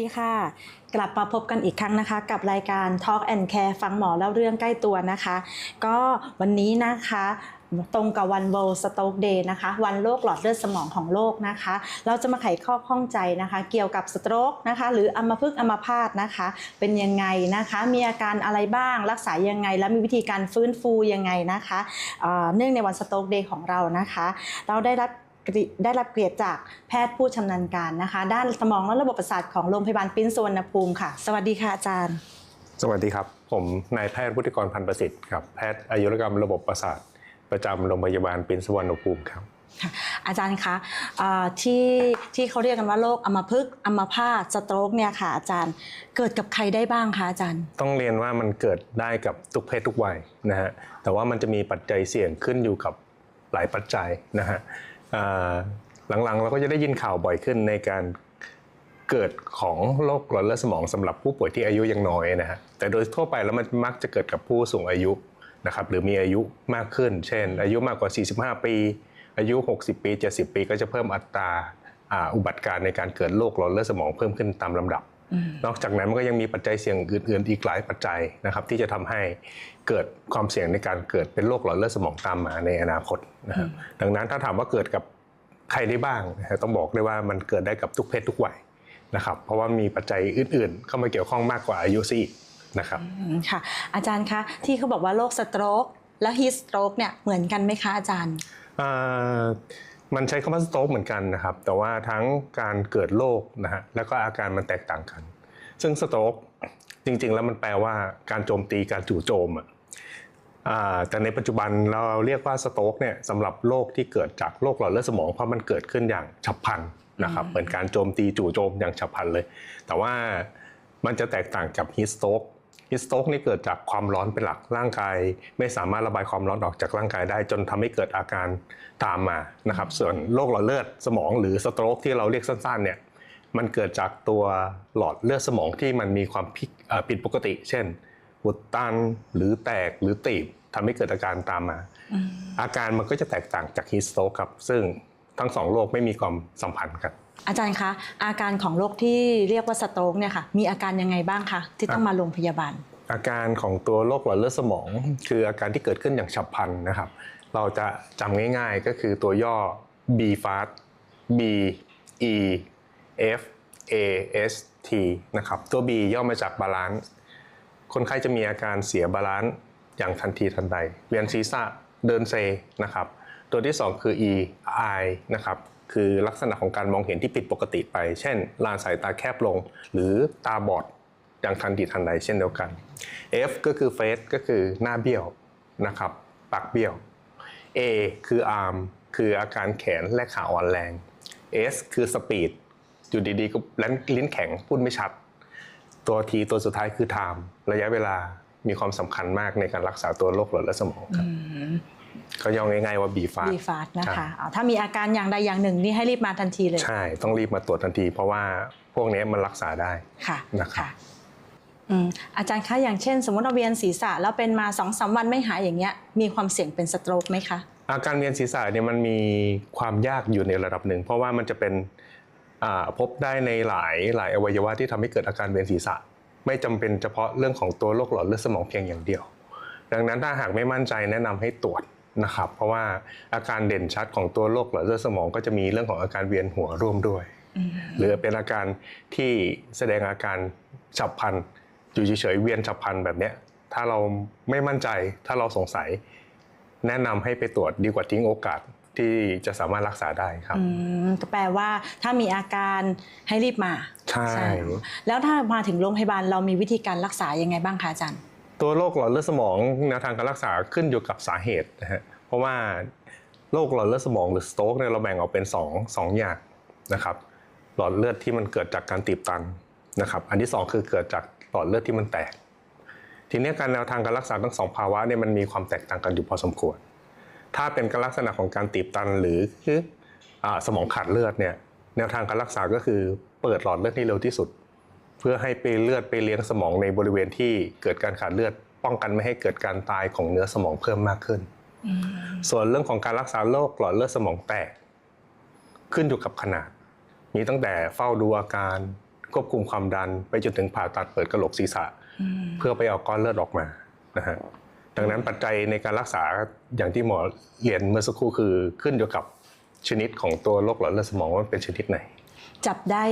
สวัสดีค่ะ กลับมาพบกันอีกครั้งนะคะ กับรายการ Talk and Care ฟังหมอเล่าเรื่องใกล้ตัวนะคะ ก็วันนี้นะคะตรงกับวัน World Stroke Day นะคะ วันโรคหลอดเลือดสมองของโลกนะคะ เราจะมาไขข้อข้องใจนะคะ เกี่ยวกับสโตรกนะคะ หรืออัมพฤกษ์อัมพาตนะคะ เป็นยังไงนะคะ มีอาการอะไรบ้าง รักษายังไง และมีวิธีการฟื้นฟูยังไงนะคะเอ่อเนื่องในวันสโตรกเดย์ของเรานะคะ เราได้รับ ได้รับเกียรติจากแพทย์ผู้ชำนาญการนะคะ ด้านสมองและระบบประสาทของโรงพยาบาลปิ้นสุวรรณภูมิค่ะ สวัสดีค่ะอาจารย์ สวัสดีครับ ผมนายแพทย์วุฒิกรพันธ์ประสิทธิ์ครับแพทย์อายุรกรรมระบบประสาทประจำโรงพยาบาลปิ่นสุวรรณภูมิครับค่ะอาจารย์คะเอ่อที่ที่เขาเรียกกันว่าโรคอัมพฤกษ์อัมพาตสโตรกเนี่ยค่ะอาจารย์เกิดกับใครได้บ้างคะอาจารย์ ต้องเรียนว่ามันเกิดได้กับทุกเพศทุกวัยนะฮะแต่ว่ามันจะมีปัจจัยเสี่ยงขึ้นอยู่กับหลายปัจจัยนะฮะอ่า หลังๆ เราก็จะได้ยินข่าวบ่อยขึ้นในการเกิดของโรคหลอดเลือดสมองสำหรับผู้ป่วยที่อายุยังน้อยนะฮะแต่โดยทั่วไปแล้วมันมักจะเกิดกับผู้สูงอายุนะครับหรือมีอายุมากขึ้น เช่น อายุมากกว่า 45 ปี อายุ 60 ปี 70 ปี ก็จะเพิ่มอัตราอุบัติการณ์ในการเกิดโรคหลอดเลือดสมองเพิ่มขึ้นตามลำดับ นอกจากนั้นมันก็ยังมีปัจจัยเสี่ยงอื่นๆ อีกหลายปัจจัยนะครับที่จะทำให้เกิดความเสี่ยงในการเกิดเป็นโรคหลอดเลือดสมองตามมาในอนาคตนะครับดังนั้นถ้าถามว่าเกิดกับใครได้บ้างนะฮะต้องบอกได้ว่ามันเกิดได้กับทุกเพศทุกวัยนะครับเพราะว่ามีปัจจัยอื่น ๆ เข้ามาเกี่ยวข้องมากกว่าอายุซะอีกนะครับอืมค่ะอาจารย์คะที่เขาบอกว่าโรคสโตรกและฮีสโตรกเนี่ยเหมือนกันไหมคะอาจารย์อ่า มันใช้คำว่าสโตรกเหมือนกันนะครับ แต่ว่าทั้งการเกิดโรคนะฮะแล้วก็อาการมันแตกต่างกัน ซึ่งสโตรกจริง ๆ แล้วมันแปลว่าการโจมตีการจู่โจมอะอ่าแต่ในปัจจุบันเราเรียกว่าสโตรกเนี่ยสำหรับโรคที่เกิดจากโรคหลอดเลือดสมองเพราะมันเกิดขึ้นอย่างฉับพลันนะครับเหมือนการโจมตีจู่โจมอย่างฉับพลันเลย แต่ว่ามันจะแตกต่างกับฮีสโตรก ฮิสโตกนี่เกิดจากความร้อนเป็นหลักร่างกาย ไม่สามารถระบายความร้อนออกจากร่างกายได้ จนทำให้เกิดอาการตามมานะครับ ส่วนโรคหลอดเลือดสมองหรือสโตรกที่เราเรียกสั้นๆเนี่ยมันเกิดจากตัวหลอดเลือดสมองที่มันมีความผิดเอ่อผิดปกติ เช่นอุดตันหรือแตกหรือตีบทำให้เกิดอาการตามมา อาการมันก็จะแตกต่างจากฮิสโตกครับ ซึ่งทั้งสองโรคไม่มีความสัมพันธ์กัน อาจารย์คะ อาการของโรคที่เรียกว่าสโตรกเนี่ยค่ะมีอาการยังไงบ้างคะที่ต้องมาโรงพยาบาล อาการของตัวโรคหลอดเลือดสมอง คืออาการที่เกิดขึ้นอย่างฉับพลันนะครับ เราจะจำง่ายๆก็คือตัวย่อ B fast B E F A S T นะครับตัว B ย่อมาจากบาลานซ์คนไข้จะมีอาการเสียบาลานซ์อย่างทันทีทันใด เวียนศีรษะเดินเซนะครับ ตัวที่ 2 คือ E I นะครับ คือลักษณะของการมองเห็นที่ผิดปกติไป เช่นลานสายตาแคบลง หรือตาบอดอย่างทันทีทันใดเช่นเดียวกัน F ก็คือ face ก็คือหน้าเบี้ยวนะครับปากเบี้ยว A คือ arm คืออาการแขนและขาอ่อนแรง S คือ speed อยู่ดีๆก็ลิ้นแข็งพูดไม่ชัด ตัว T ตัวสุดท้ายคือ time ระยะเวลามีความสำคัญมากในการรักษาตัวโรคหลอดเลือดสมองครับ ก็ย่อง่ายๆว่า B fast บีฟาสนะใช่คะอ๋อถ้ามีอาการอย่างใดอย่างหนึ่งนี่ให้รีบมาทันทีเลย ใช่ ต้องรีบมาตรวจทันที เพราะว่าพวกนี้มันรักษาได้ค่ะนะครับอืมอาจารย์คะอย่างเช่น สมมติเราเวียนศีรษะแล้วเป็นมาสองสามวันไม่หายอย่างเงี้ยมีความเสี่ยงเป็นสโตรกไหมคะอาการเวียนศีรษะเนี่ยมันมีความยากอยู่ในระดับหนึ่ง เพราะว่ามันจะเป็นอ่าพบได้ในหลายหลายอวัยวะที่ทำให้เกิดอาการเวียนศีรษะ ไม่จำเป็นเฉพาะเรื่องของตัวโรคหลอดเลือดสมองเพียงอย่างเดียว ดังนั้นถ้าหากไม่มั่นใจแนะนำให้ตรวจ นะครับ เพราะว่าอาการเด่นชัดของตัวโรคหลอดเลือดสมองก็จะมีเรื่องของอาการเวียนหัวร่วมด้วย หรือเป็นอาการที่แสดงอาการฉับพลันอยู่เฉยๆเวียนฉับพลันแบบเนี้ยถ้าเราไม่มั่นใจถ้าเราสงสัย แนะนำให้ไปตรวจดีกว่าทิ้งโอกาสที่จะสามารถรักษาได้ครับอืมก็แปลว่าถ้ามีอาการให้รีบมา ใช่ แล้วถ้ามาถึงโรงพยาบาลเรามีวิธีการรักษายังไงบ้างคะอาจารย์ ตัวโรคหลอดเลือดสมองแนวทางการรักษาขึ้นอยู่กับสาเหตุนะฮะเพราะว่าโรคหลอดเลือดสมองหรือสโตรกเนี่ยเราแบ่งออกเป็น2องสองอย่างนะครับ หลอดเลือดที่มันเกิดจากการตีบตันนะครับ อันที่สองคือเกิดจากหลอดเลือดที่มันแตก ทีนี้การแนวทางการรักษาทั้งสองภาวะเนี่ยมันมีความแตกต่างกันอยู่พอสมควร ถ้าเป็นการลักษณะของการตีบตันหรือคือสมองขาดเลือดเนี่ยแนวทางการรักษาก็คือเปิดหลอดเลือดให้เร็วที่สุด เพื่อให้ไปเลือดไปเลี้ยงสมองในบริเวณที่เกิดการขาดเลือด ป้องกันไม่ให้เกิดการตายของเนื้อสมองเพิ่มมากขึ้น ส่วนเรื่องของการรักษาโรคหลอดเลือดสมองแตก ขึ้นอยู่กับขนาด มีตั้งแต่เฝ้าดูอาการ ควบคุมความดัน ไปจนถึงผ่าตัดเปิดกระโหลกศีรษะ เพื่อไปเอาก้อนเลือดออกมานะฮะดังนั้นปัจจัยในการรักษาอย่างที่หมอเรียนเมื่อสักครู่คือขึ้นอยู่กับชนิดของตัวโรคหลอดเลือดสมองว่าเป็นชนิดไหน จับได้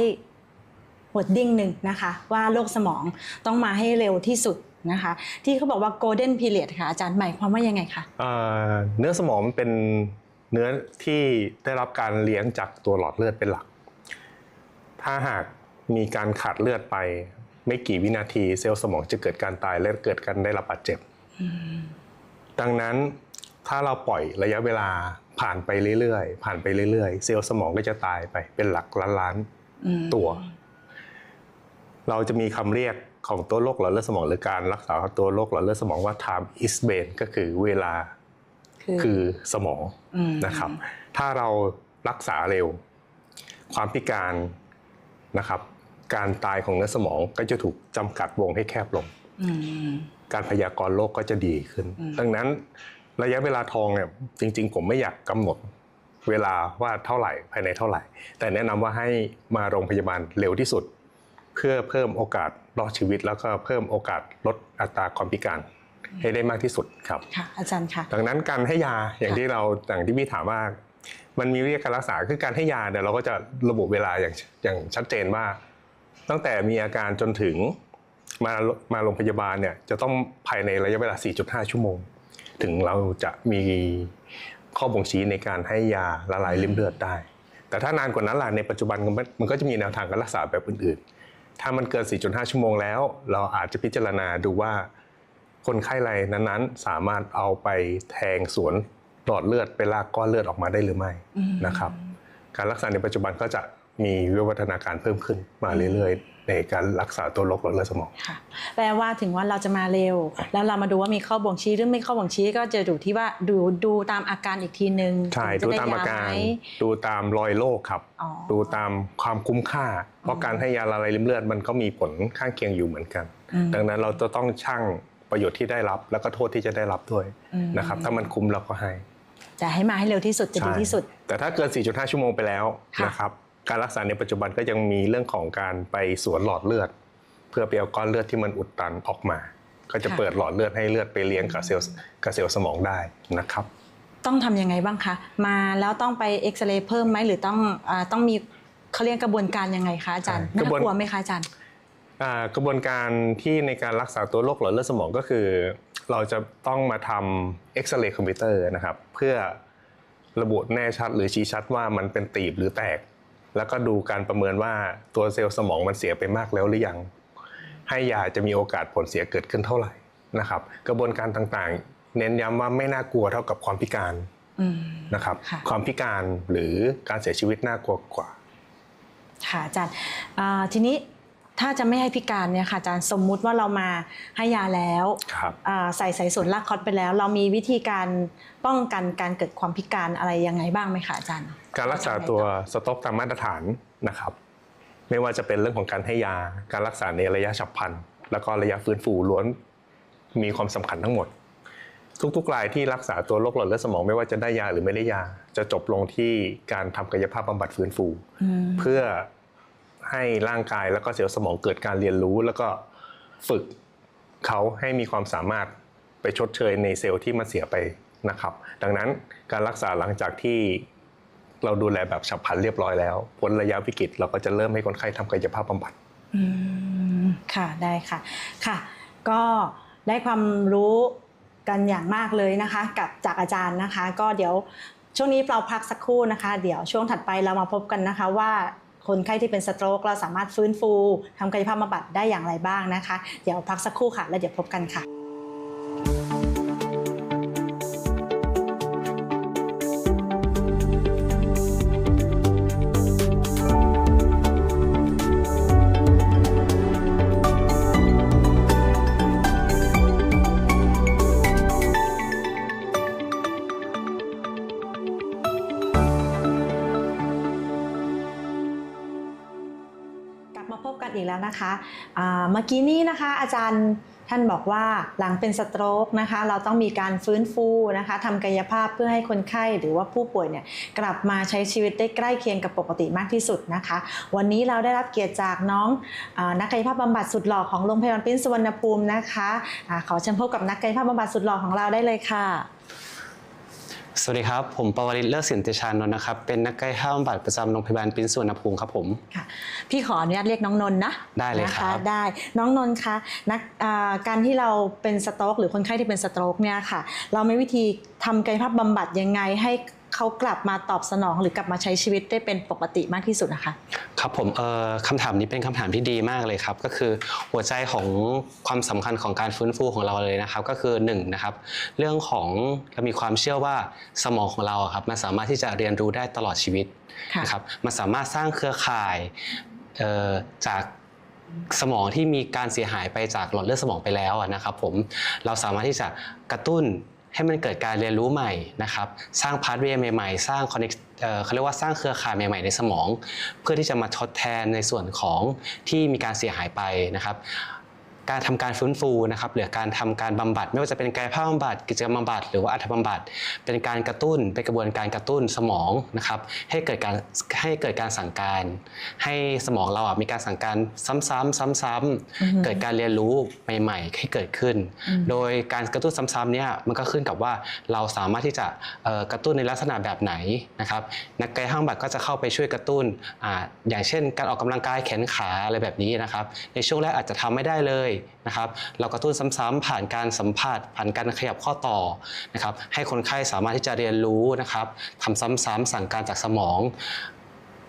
วอดดิ้งหนึ่งนะคะ ว่าโรคสมองต้องมาให้เร็วที่สุดนะคะ ที่เขาบอกว่า golden period ค่ะอาจารย์หมายความว่ายังไงคะเอ่อเนื้อสมองมันเป็นเนื้อที่ได้รับการเลี้ยงจากตัวหลอดเลือดเป็นหลัก ถ้าหากมีการขาดเลือดไป ไม่กี่วินาทีเซลล์สมองจะเกิดการตายและเกิดการได้รับบาดเจ็บ ดังนั้นถ้าเราปล่อยระยะเวลาผ่านไปเรื่อยๆ ผ่านไปเรื่อยๆ เซลล์สมองก็จะตายไปเป็นหลักล้านอืมๆตัว เราจะมีคำเรียกของตัวโรคหลอดเลือดสมองหรือการรักษาตัวโรคหลอดเลือดสมองว่า time is brain ก็คือเวลาคือคือสมองมนะครับ ถ้าเรารักษาเร็ว ความพิการนะครับ การตายของเนื้อสมองก็จะถูกจำกัดวงให้แคบลงอืมการพยากรณ์โรคก็จะดีขึ้นอืมดังนั้นระยะเวลาทองเนี่ยจริง ๆ ผมไม่อยากกำหนดเวลาว่าเท่าไหร่ภายในเท่าไหร่ แต่แนะนำว่าให้มาโรงพยาบาลเร็วที่สุด เพื่อเพิ่มโอกาสรอดชีวิต แล้วก็เพิ่มโอกาสลดอัตราความพิการให้ได้มากที่สุดครับค่ะอาจารย์ค่ะดังนั้นการให้ยาอย่างค่ะที่เราอย่างที่พี่ถามว่า มันมีวิธีการรักษาคือการให้ยาเดี๋ยวเราก็จะระบุเวลาอย่างอย่างชัดเจนว่า ตั้งแต่มีอาการจนถึงมามาโรงพยาบาลเนี่ยจะต้องภายในระยะเวลา 4.5 ชั่วโมง ถึงเราจะมีข้อบ่งชี้ในการให้ยาละลายริ่มเลือดได้ แต่ถ้านานกว่านั้นล่ะในปัจจุบันมันมันก็จะมีแนวทางการรักษาแบบอื่นๆ ถ้ามันเกิน 4.5 ชั่วโมงแล้ว เราอาจจะพิจารณาดูว่า คนไข้รายนั้นๆ สามารถเอาไปแทงสวนหลอดเลือดไปลากก้อนเลือดออกมาได้หรือไม่อืมนะครับ การรักษาในปัจจุบันก็จะมีวิวัฒนาการเพิ่มขึ้นมาเรื่อยๆ ในการรักษาตัวโรคหลอดเลือดสมองค่ะแปลว่าถึงว่าเราจะมาเร็ว แล้วเรามาดูว่ามีข้อบ่งชี้หรือไม่ข้อบ่งชี้ก็จะดูที่ว่าดูดูตามอาการอีกทีนึงใช่ถึดูงจะตามไยอาการไหมดูตามรอยโรคครับอ๋อดูตามความคุ้มค่า เพราะการให้ยาละลายริ่มเลือดมันก็มีผลข้างเคียงอยู่เหมือนกันอืมดังนั้นเราจะต้องชั่งประโยชน์ที่ได้รับ แล้วก็โทษที่จะได้รับด้วยอืมนะครับถ้ามันคุ้มเราก็ให้จะให้มาให้เร็วที่สุดจะดีใช่ที่สุด แต่ถ้าเกิน 4.5 ชั่วโมงไปแล้วค่ะนะครับ การรักษาในปัจจุบันก็ยังมีเรื่องของการไปสวนหลอดเลือด เพื่อไปเอาก้อนเลือดที่มันอุดตันออกมา ก็จะเปิดหลอดเลือดให้เลือดไปเลี้ยงกับเซลล์กับเซลล์สมองได้นะครับ ต้องทำยังไงบ้างคะมาแล้วต้องไปเอ็กซเรย์เพิ่มไหมหรือต้องอาต้องมีเขาเรียกกระบวนการยังไงคะอาจารย์กระน่าบวนกลัวไหมคะอาจารย์อ่ากระบวนการที่ในการรักษาตัวโรคหลอดเลือดสมองก็คือ เราจะต้องมาทำเอ็กซเรย์คอมพิวเตอร์นะครับ เพื่อระบุแน่ชัดหรือชี้ชัดว่ามันเป็นตีบหรือแตก แล้วก็ดูการประเมินว่าตัวเซลล์สมองมันเสียไปมากแล้วหรือยัง ให้ยาจะมีโอกาสผลเสียเกิดขึ้นเท่าไหร่นะครับ กระบวนการต่างๆ เน้นย้ำว่าไม่น่ากลัวเท่ากับความพิการอืมนะครับค่ะความพิการหรือการเสียชีวิตน่ากลัวกว่า ค่ะอาจารย์อ่าทีนี้ ถ้าจะไม่ให้พิการเนี่ยค่ะอาจารย์สมมุติว่าเรามาให้ยาแล้วครับอ่าใส่สายส่วนลากคอตไปแล้ว เรามีวิธีการป้องกันการเกิดความพิการอะไรยังไงบ้างไหมคะอาจารย์ การรักษาตัวสต็อกตามมาตรฐานนะครับ ไม่ว่าจะเป็นเรื่องของการให้ยาการรักษาในระยะฉับพลัน แล้วก็ระยะฟื้นฟูล้วนมีความสำคัญทั้งหมด ทุกๆรายที่รักษาตัวโรคหลอดเลือดสมองไม่ว่าจะได้ยาหรือไม่ได้ยา จะจบลงที่การทำกายภาพบำบัดฟื้นฟูอืมเพื่อ ให้ร่างกายแล้วก็เซลล์สมองเกิดการเรียนรู้ แล้วก็ฝึกเขาให้มีความสามารถไปชดเชยในเซลล์ที่มันเสียไปนะครับ ดังนั้นการรักษาหลังจากที่เราดูแลแบบฉับพลันเรียบร้อยแล้วพ้นระยะวิกฤตเราก็จะเริ่มให้คนไข้ทำกายภาพบำบัดอืมค่ะได้ค่ะค่ะ ก็ได้ความรู้กันอย่างมากเลยนะคะ กับจากอาจารย์นะคะ ก็เดี๋ยวช่วงนี้เราพักสักครู่นะคะ เดี๋ยวช่วงถัดไปเรามาพบกันนะคะว่า คนไข้ที่เป็นสโตรกเราสามารถฟื้นฟูทำกายภาพบำบัดได้อย่างไรบ้างนะคะ เดี๋ยวพักสักครู่ค่ะ แล้วเดี๋ยวพบกันค่ะ อีกแล้วนะคะเมื่อกี้นี้นะคะ อาจารย์ท่านบอกว่าหลังเป็นสโตรกนะคะ เราต้องมีการฟื้นฟูนะคะทำกายภาพเพื่อให้คนไข้หรือว่าผู้ป่วยเนี่ยกลับมาใช้ชีวิตได้ใกล้เคียงกับปกติมากที่สุดนะคะ วันนี้เราได้รับเกียรติจากน้องอนักกายภาพบำบัดสุดหล่อของโรงพยาบาลปิ้นสุวรรณภูมินะคะอาขอเชิญพบกับนักกายภาพบำบัดสุดหล่อของเราได้เลยค่ะ สวัสดีครับ ผมปวริศเลิศสินติชานนท์นะครับ เป็นนักกายภาพบำบัดประจำโรงพยาบาลปิ้นสุวรรณภูมิครับผมค่ะพี่ขออนุญาตเรียกน้องนนท์นะได้เลยนะครับะได้น้องนนท์คะนักอ่าการที่เราเป็นสโตรกหรือคนไข้ที่เป็นสโตรกเนี่ยค่ะ เรามีวิธีทำกายภาพบำบัดยังไงให้ เขากลับมาตอบสนองหรือกลับมาใช้ชีวิตได้เป็นปกติมากที่สุดนะคะครับผมเอ่อคำถามนี้เป็นคำถามที่ดีมากเลยครับ ก็คือหัวใจของความสำคัญของการฟื้นฟูของเราเลยนะครับ ก็คือ1นงนะครับเรื่องของเรามีความเชื่อว่าสมองของเราอะครับมันสามารถที่จะเรียนรู้ได้ตลอดชีวิตค่ะนะครับมันสามารถสร้างเครือข่ายเอ่อจากสมองที่มีการเสียหายไปจากหลอดเลือดสมองไปแล้วอะนะครับผมเราสามารถที่จะกระตุ้น ให้มันเกิดการเรียนรู้ใหม่นะครับ สร้างพาร์ทเวย์ใหม่ๆ สร้างคอนเนคเขาเรียกว่าสร้างเครือข่ายใหม่ๆในสมอง เพื่อที่จะมาทดแทนในส่วนของที่มีการเสียหายไปนะครับ การทำการฟื้นฟูนะครับหรือการทำการบำบัด ไม่ว่าจะเป็นกายภาพบำบัดกิจกรรมบำบัดหรือว่าอัฐบำบัด เป็นการกระตุ้นเป็นกระบวนการกระตุ้นสมองนะครับให้เกิดการให้เกิดการสั่งการ ให้สมองเราอะมีการสั่งการซ้ำๆซ้ำอือฮึๆเกิดการเรียนรู้ใหม่ ๆ ให้เกิดขึ้นอืมโดยการกระตุ้นซ้ำๆเนี่ยมันก็ขึ้นกับว่าเราสามารถที่จะเอ่อกระตุ้นในลักษณะแบบไหนนะครับนักกายภาพบำบัดก็จะเข้าไปช่วยกระตุ้นอ่าอย่างเช่น การออกกำลังกายแขนขาอะไรแบบนี้นะครับในช่วงแรกอาจจะทำไม่ได้เลยนะครับ เรากระตุ้นซ้ำๆผ่านการสัมผัส ผ่านการขยับข้อต่อนะครับ ให้คนไข้สามารถที่จะเรียนรู้นะครับทำซ้ำๆสั่งการจากสมอง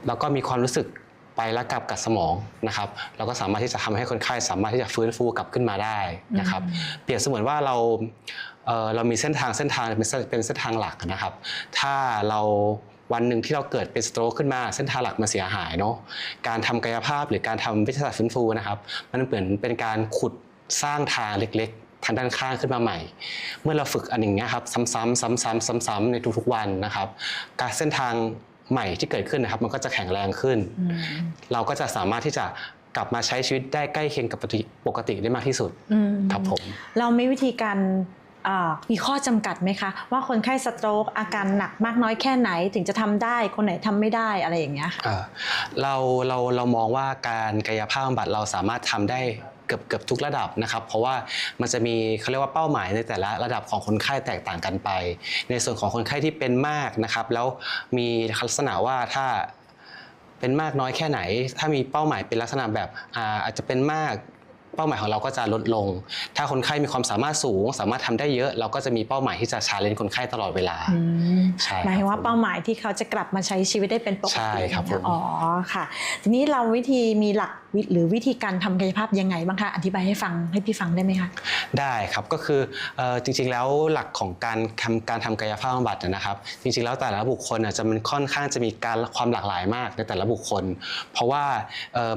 แล้วก็มีความรู้สึกไปแล้วกลับกับสมองนะครับ เราก็สามารถที่จะทำให้คนไข้สามารถที่จะฟื้นฟูกลับขึ้นมาได้นะครับ เปรียบเสมือนว่าเราเอ่อเรามีเส้นทางเส้นทางเป็นเส้นเป็นเส้นทางหลักนะครับ ถ้าเรา วันหนึ่งที่เราเกิดเป็นสโตรกขึ้นมา เส้นทางหลักมันเสียหายเนาะการทำกายภาพหรือการทำวิทยาศาสตร์ฟื้นฟูนะครับ มันเหมือนเป็นการขุดสร้างทางเล็กๆทางด้านข้างขึ้นมาใหม่ เมื่อเราฝึกอันอย่างเงี้ยครับซ้ำๆซ้ำๆซ้ำๆในทุกๆวันนะครับ การเส้นทางใหม่ที่เกิดขึ้นนะครับ มันก็จะแข็งแรงขึ้นอืมเราก็จะสามารถที่จะกลับมาใช้ชีวิตได้ใกล้เคียงกับปกติปกติได้มากที่สุดอืมครับผม เรามีวิธีการอ่า มีข้อจำกัดไหมคะ ว่าคนไข้สโตรกอาการหนักมากน้อยแค่ไหนถึงจะทำได้ คนไหนทำไม่ได้อะไรอย่างเงี้ยค่ะเราเราเรามองว่าการกายภาพบำบัดเราสามารถทำได้เกือบเกือบทุกระดับนะครับ เพราะว่ามันจะมีเขาเรียกว่าเป้าหมายในแต่ละระดับของคนไข้แตกต่างกันไป ในส่วนของคนไข้ที่เป็นมากนะครับ แล้วมีลักษณะว่าถ้าเป็นมากน้อยแค่ไหน ถ้ามีเป้าหมายเป็นลักษณะแบบอาอาจจะเป็นมาก เป้าหมายของเราก็จะลดลง ถ้าคนไข้มีความสามารถสูง สามารถทำได้เยอะ เราก็จะมีเป้าหมายที่จะชาเลนจ์คนไข้ตลอดเวลาอืมใช่หมายถึงว่าครับผมเป้าหมายที่เขาจะกลับมาใช้ชีวิตได้เป็นปกติใช่ครับผมอ๋อค่ะ ทีนี้เราวิธีมีหลักวิหรือวิธีการทำกายภาพยังไงบ้างคะ อธิบายให้ฟังให้พี่ฟังได้ไหมคะ ได้ครับก็คือออจริงๆแล้วหลักของการทำการทำกายภาพบำบัดนะครับ จริงๆแล้วแต่ละบุคคลจะมันค่อนข้างจะมีการความหลากหลายมากในแต่ละบุคคล เพราะว่า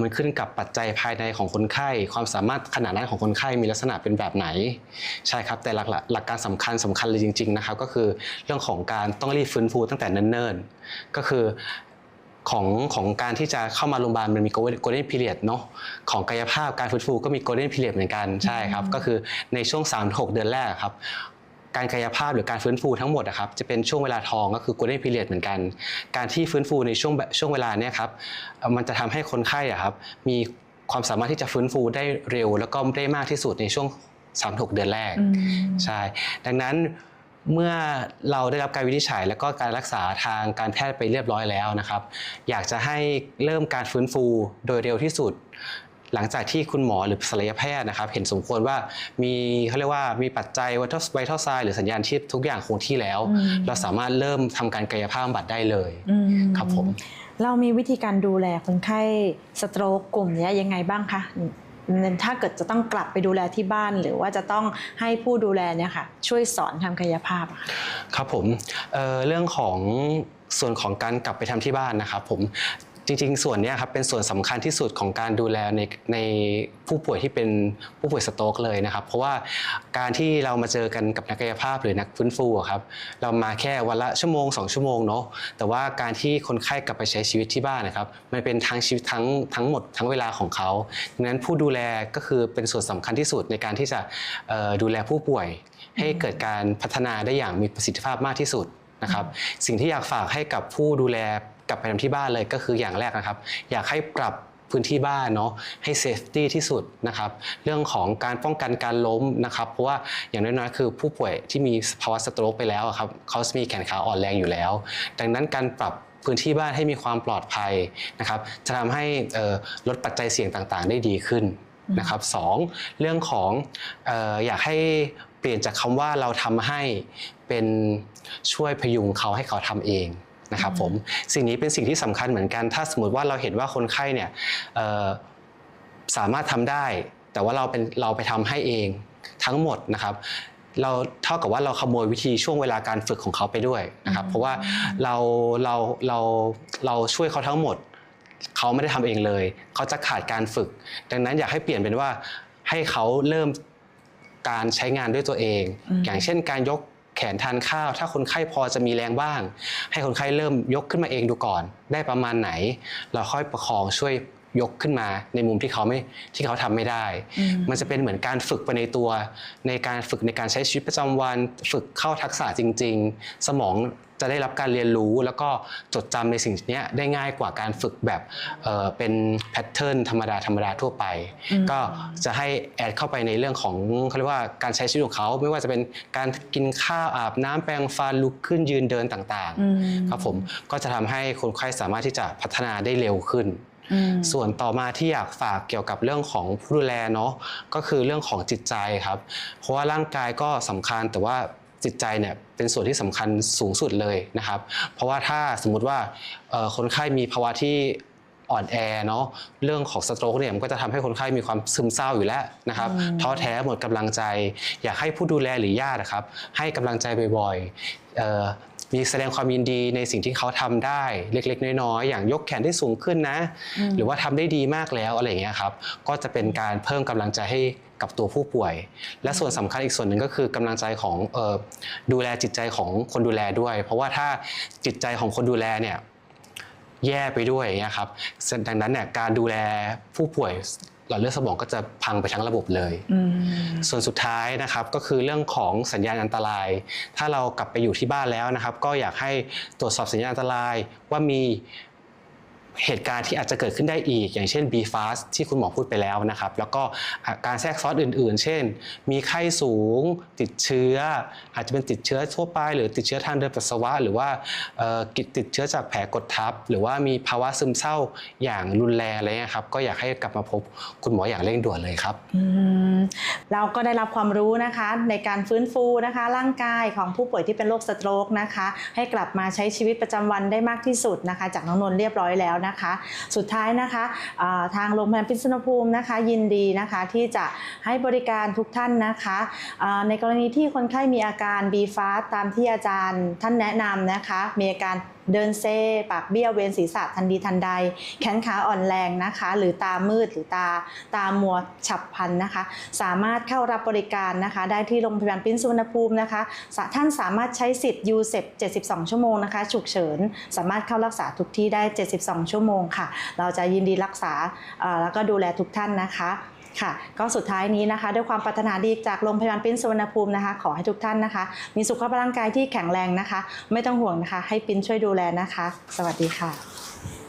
มันขึ้นกับปัจจัยภายในของคนไข้ ความสามารถขนาดนั้นของคนไข้มีลักษณะเป็นแบบไหน ใช่ครับแต่หลักหลักการสำคัญสำคัญเลยจริง ๆนะครับ ก็คือเรื่องของการต้องรีบฟื้นฟูตั้งแต่เนิ่นๆก็คือ ของของการที่จะเข้ามาโรงพยาบาลมันมีโกลเด้นพีเรียดเนาะของกายภาพการฟื้นฟูก็มีโกลเด้นพีเรียดเหมือนกันใช่ครับ ก็คือในช่วง 3-6 เดือนแรกครับการกายภาพหรือการฟื้นฟูทั้งหมดอะครับจะเป็นช่วงเวลาทองก็คือโกลเด้นพีเรียดเหมือนกัน การที่ฟื้นฟูในช่วงแบบช่วงเวลาเนี้ยครับเอ่อมันจะทำให้คนไข้อะครับมีความสามารถที่จะฟื้นฟูได้เร็ว แล้วก็ได้มากที่สุดในช่วง3-6 เดือนแรกอืมใช่ดังนั้น เมื่อเราได้รับการวินิจฉัย แล้วก็การรักษาทางการแพทย์ไปเรียบร้อยแล้วนะครับ อยากจะให้เริ่มการฟื้นฟูโดยเร็วที่สุด หลังจากที่คุณหมอหรือศัลยแพทย์นะครับ เห็นสมควรว่ามีเขาเรียกว่ามีปัจจัยไวทัลไวทัลไซหรือสัญญาณชีพทุกอย่างคงที่แล้วอืมเราสามารถเริ่มทำการกายภาพบำบัดได้เลยอืมครับผมเรามีวิธีการดูแลคนไข้สโตรกกลุ่มเนี้ยยังไงบ้างคะ ถ้าเกิดจะต้องกลับไปดูแลที่บ้าน หรือว่าจะต้องให้ผู้ดูแลเนี่ยค่ะช่วยสอนทำกายภาพอะค่ะ ครับผมเอ่อเรื่องของส่วนของการกลับไปทำที่บ้านนะครับผม ริง ๆ ส่วนนี้ครับเป็นส่วนสำคัญที่สุดของการดูแลในในผู้ป่วยที่เป็นผู้ป่วยสโตรกเลยนะครับ เพราะว่าการที่เรามาเจอกันกับนักกายภาพหรือนักฟื้นฟูครับเรามาแค่วันละชั่วโมงสองชั่วโมงเนาะแต่ว่าการที่คนไข้กลับไปใช้ชีวิตที่บ้านนะครับมันเป็นทั้งชีวิตทั้งทั้งหมดทั้งเวลาของเขาดังนั้นผู้ดูแลก็คือเป็นส่วนสำคัญที่สุดในการที่จะดูแลผู้ป่วย ให้เกิดการพัฒนาได้อย่างมีประสิทธิภาพมากที่สุดนะครับสิ่งที่อยากฝากให้กับผู้ดูแล ลับไปทำที่บ้านเลยก็คืออย่างแรกนะครับ อยากให้ปรับพื้นที่บ้านเนาะให้เซฟตี้ที่สุดนะครับ เรื่องของการป้องกันการล้มนะครับ เพราะว่าอย่างน้อยๆคือผู้ป่วยที่มีภาวะสโตรกไปแล้วครับเขามีแขนขาอ่อนแรงอยู่แล้ว ดังนั้นการปรับพื้นที่บ้านให้มีความปลอดภัยนะครับ จะทำให้ลดปัจจัยเสี่ยงต่างๆ ได้ดีขึ้นนะครับสองเรื่องของอออยากให้เปลี่ยนจากคำว่าเราทำให้เป็นช่วยพยุงเขาให้เขาทำเอง นะครับผมสิ่งนี้เป็นสิ่งที่สำคัญเหมือนกัน ถ้าสมมติว่าเราเห็นว่าคนไข้เนี่ยเอ่อสามารถทำได้ แต่ว่าเราเป็นเราไปทำให้เองทั้งหมดนะครับเราเท่ากับว่าเราขโมยวิธีช่วงเวลาการฝึกของเขาไปด้วยนะครับ เพราะว่าเราเราเราเราช่วยเขาทั้งหมด เขาไม่ได้ทำเองเลย เขาจะขาดการฝึก ดังนั้นอยากให้เปลี่ยนเป็นว่าให้เขาเริ่มการใช้งานด้วยตัวเองอืมอย่างเช่นการยกแขนทานข้าว ถ้าคนไข้พอจะมีแรงบ้าง ให้คนไข้เริ่มยกขึ้นมาเองดูก่อน ได้ประมาณไหน เราค่อยประคองช่วยยกขึ้นมาในมุมที่เขาไม่ที่เขาทำไม่ได้อืมมันจะเป็นเหมือนการฝึกไปในตัว ในการฝึกในการใช้ชีวิตประจำวัน ฝึกเข้าทักษะจริง ๆ สมอง จะได้รับการเรียนรู้แล้วก็จดจำในสิ่งเนี้ยได้ง่ายกว่าการฝึกแบบเอ่อเป็นแพทเทิร์นธรรมดาธรรมดาทั่วไปอืมก็จะให้แอดเข้าไปในเรื่องของเขาเรียกว่าการใช้ชีวิตของเขาไม่ว่าจะเป็นการกินข้าวอาบน้ำแปรงฟันลุกขึ้นยืนเดินต่างอืมๆครับผมก็จะทำให้คนไข้สามารถที่จะพัฒนาได้เร็วขึ้นอืมส่วนต่อมาที่อยากฝากเกี่ยวกับเรื่องของผู้ดูแลเนาะก็คือเรื่องของจิตใจครับ เพราะว่าร่างกายก็สำคัญแต่ว่า จิตใจเนี่ยเป็นส่วนที่สำคัญสูงสุดเลยนะครับ เพราะว่าถ้าสมมุติว่าเอ่อคนไข้มีภาวะที่อ่อนแอเนาะเรื่องของสโตรกเนี่ยมันก็จะทำให้คนไข้มีความซึมเศร้าอยู่แล้วนะครับอืมท้อแท้หมดกำลังใจ อยากให้ผู้ดูแลหรือญาตินะครับ ให้กำลังใจบ่อยๆเอ่อ มีแสดงความยินดีในสิ่งที่เขาทำได้เล็กๆ น้อยๆอย่างยกแขนได้สูงขึ้นนะอืมหรือว่าทำได้ดีมากแล้วอะไรอย่างเงี้ยครับก็จะเป็นการเพิ่มกำลังใจให้กับตัวผู้ป่วย และส่วนสำคัญอีกส่วนหนึ่งก็คือกำลังใจของเอ่อดูแลจิตใจของคนดูแลด้วย เพราะว่าถ้าจิตใจของคนดูแลเนี่ยแย่ไปด้วยอย่างเงี้ยครับดังนั้นเนี่ยการดูแลผู้ป่วยห ลอดเลือดสมองก็จะพังไปทั้งระบบเลยอืมส่วนสุดท้ายนะครับก็คือเรื่องของสัญญาณอันตราย ถ้าเรากลับไปอยู่ที่บ้านแล้วนะครับ ก็อยากให้ตรวจสอบสัญญาณอันตรายว่ามี เหตุการณ์ที่อาจจะเกิดขึ้นได้อีก อย่างเช่น B fast ที่คุณหมอพูดไปแล้วนะครับ แล้วก็การแทรกซ้อนอื่น ๆ เช่น มีไข้สูง ติดเชื้อ อาจจะเป็นติดเชื้อทั่วไป หรือติดเชื้อทางเดินปัสสาวะ หรือว่าติดเชื้อจากแผลกดทับ หรือว่ามีภาวะซึมเศร้าอย่างรุนแรงอะไรเงี้ยครับก็อยากให้กลับมาพบคุณหมออย่างเร่งด่วนเลยครับเราก็ได้รับความรู้นะคะในการฟื้นฟูนะคะ ร่างกายของผู้ป่วยที่เป็นโรคสโตรกนะคะ ให้กลับมาใช้ชีวิตประจำวันได้มากที่สุดนะคะ จากน้องนนท์เรียบร้อยแล้วนะคะ สุดท้ายนะคะทางโรงพยาบาลพิษณุภูมินะคะ ยินดีนะคะที่จะให้บริการทุกท่านนะคะในกรณีที่คนไข้มีอาการบีฟาสตามที่อาจารย์ท่านแนะนำนะคะ มีอาการเดินเซ ปากเบี้ยวเวียนศีรษะทันทีทันใด แขนขาอ่อนแรงนะคะ หรือตามืดหรือตาตามัวฉับพลันนะคะ สามารถเข้ารับบริการนะคะ ได้ที่โรงพยาบาลปิ้นสุวรรณภูมินะคะ ท่านสามารถใช้สิทธิ์ยูเซป72 ชั่วโมงนะคะ ฉุกเฉิน สามารถเข้ารักษาทุกที่ได้ 72 ชั่วโมงค่ะ เราจะยินดีรักษาแล้วก็ดูแลทุกท่านนะคะ ค่ะ ก็สุดท้ายนี้นะคะ ด้วยความปรารถนาดีจากโรงพยาบาลปิ้นสุวรรณภูมินะคะ ขอให้ทุกท่านนะคะ มีสุขภาพร่างกายที่แข็งแรงนะคะ ไม่ต้องห่วงนะคะ ให้ปิ้นช่วยดูแลนะคะ สวัสดีค่ะ